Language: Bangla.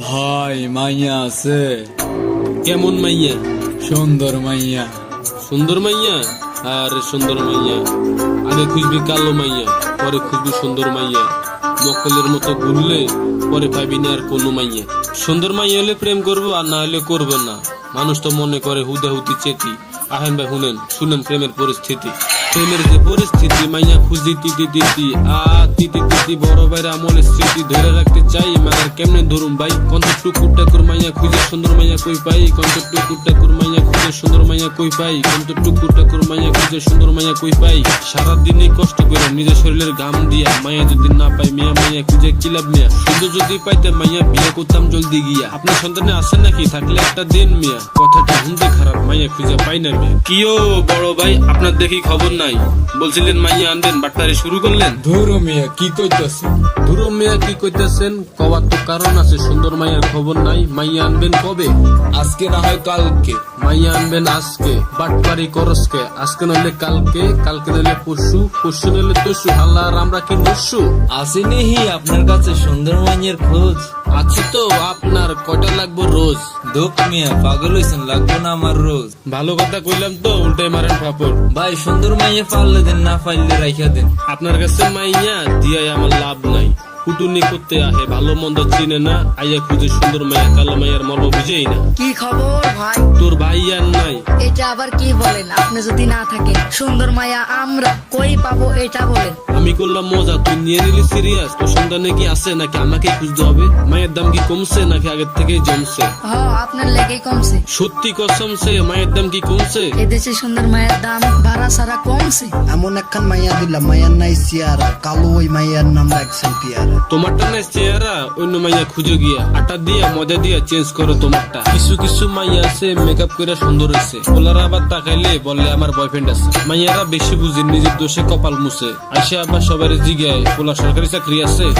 ভাই, মাইয়া আছে। কেমন মাইয়া? সুন্দর মাইয়া। সুন্দর মাইয়া? আরে সুন্দর মাইয়া। আগে খুঁজবি কালো মাইয়া, পরে খুঁজবি সুন্দর মাইয়া। মক্কলের মতো ঘুরলে পরে পাবি না আর কোনো মাইয়া। সুন্দর মাইয়া হলে প্রেম করব, আর না হলে করব না। মানুষ তো মনে করে হুদা হুতি চেতি। আহেন ভাই, শুনেন শুনেন প্রেমের পরিস্থিতি। প্রেমের যে পরিস্থিতি, মাইয়া খুঁজি তিতি তিতি আ তিতি তিতি বড় ভাইরা আমলের স্মৃতি ধরে রাখতে চাই। মায়ের কেমনে ধরুম ভাই? কন্ত টুকুর টাকুর মাইয়া খুঁজে সুন্দর মাইয়া কই পাই? কন্ত টুকুর টাকুর মাইয়া খুঁজে সুন্দর মাইয়া কই পাই? কন্ত টুকুর টাকুর মাইয়া খুঁজে সুন্দর মাইয়া কই পাই? সারাদিনই কষ্ট করে নিজের শরীরের ঘাম দিয়া মাইয়া যদি না পাই, মিয়া মাইয়া খুঁজে কি লাভ মিয়া? শুধু যদি পাইতে মাইয়া বিয়ে করতাম জলদি গিয়া। আপনার সন্তানে আছে নাকি? থাকলে একটা দিন মিয়া। কথাটা শুনতে খারাপ, মাইয়া খুঁজে পাই না মিয়া। কিও বড় ভাই, আপনার দেখি খবর নাই। বলছিলেন মাইয়া আনবেন বাটপারে শুরু করলেন? ধরো মিয়া কি কইতাছ ধুরো মিয়া কি কইতেছেন? কবার তো কারণ আছে সুন্দর মাইয়ার খবর নাই। মাইয়া আনবেন কবে? আজকে না হয় কালকে। মাইয়া আনবেন আজকে। বাটপারি করসকে। আজকে নইলে কালকে কালকে নইলে পরশু পরশু নইলে তসু আল্লাহ আর আমরা কি নসু আসেনি হি আপনার কাছে সুন্দর মাইয়ের খোঁজ? আছে তো আপনার কয়টা লাগবো রোজ? দোক মিয়া পাগল হইছেন লাগবো না আমার রোজ। ভালো কথা কইলাম তো উল্টাই মারেন ফাপড়। ভাই সুন্দর মাইয়ে পারলে দেন না পাইলে রাইখা দেন। আপনার কাছে মাইয়া দিয়াই আমার লাভ নাই। কুটুনি করতে আহে ভালো মন্দ চিনে না আইয়া খুঁজে সুন্দর মাইয়া কালো মাইয়ার মর্ম বুঝেই না। কি খবর ভাই? তোর ভাই আর নাই। এটা আবার কি বলেন? আপনি যদি না থাকেন সুন্দর মায়া আমরা কই পাবো এটা বলেন। করলাম মজা তুই নিয়ে নিলি সিরিয়াস তোর সন্তানে কি আছে নাকি? আমাকে খুঁজতে হবে। মায়ের দাম কি কমছে নাকি আগের থেকে জমছে? আপনার লেগেই কমছে। সত্যি কসমছে মায়ের দাম কি কমছে? এদেশে সুন্দর মায়ের দাম ভাড়া সারা এমন একখান মাইয়া তোমারটা নাই চেহারা অন্য মাইয়া খুঁজে গিয়া আটা দিয়া মজা দিয়া চেঞ্জ করো তোমারটা কিছু কিছু মাইয়া আছে মেকআপ করে সুন্দর হয়েছে ওলারা আবার তাকাইলে বলে আমার বয়ফ্রেন্ড আছে মাইয়ারা বেশি বুঝে নিজের দোষে কপাল মুছে আসে আবার সবার জিগায় পোলা সরকারি চাকরি আছে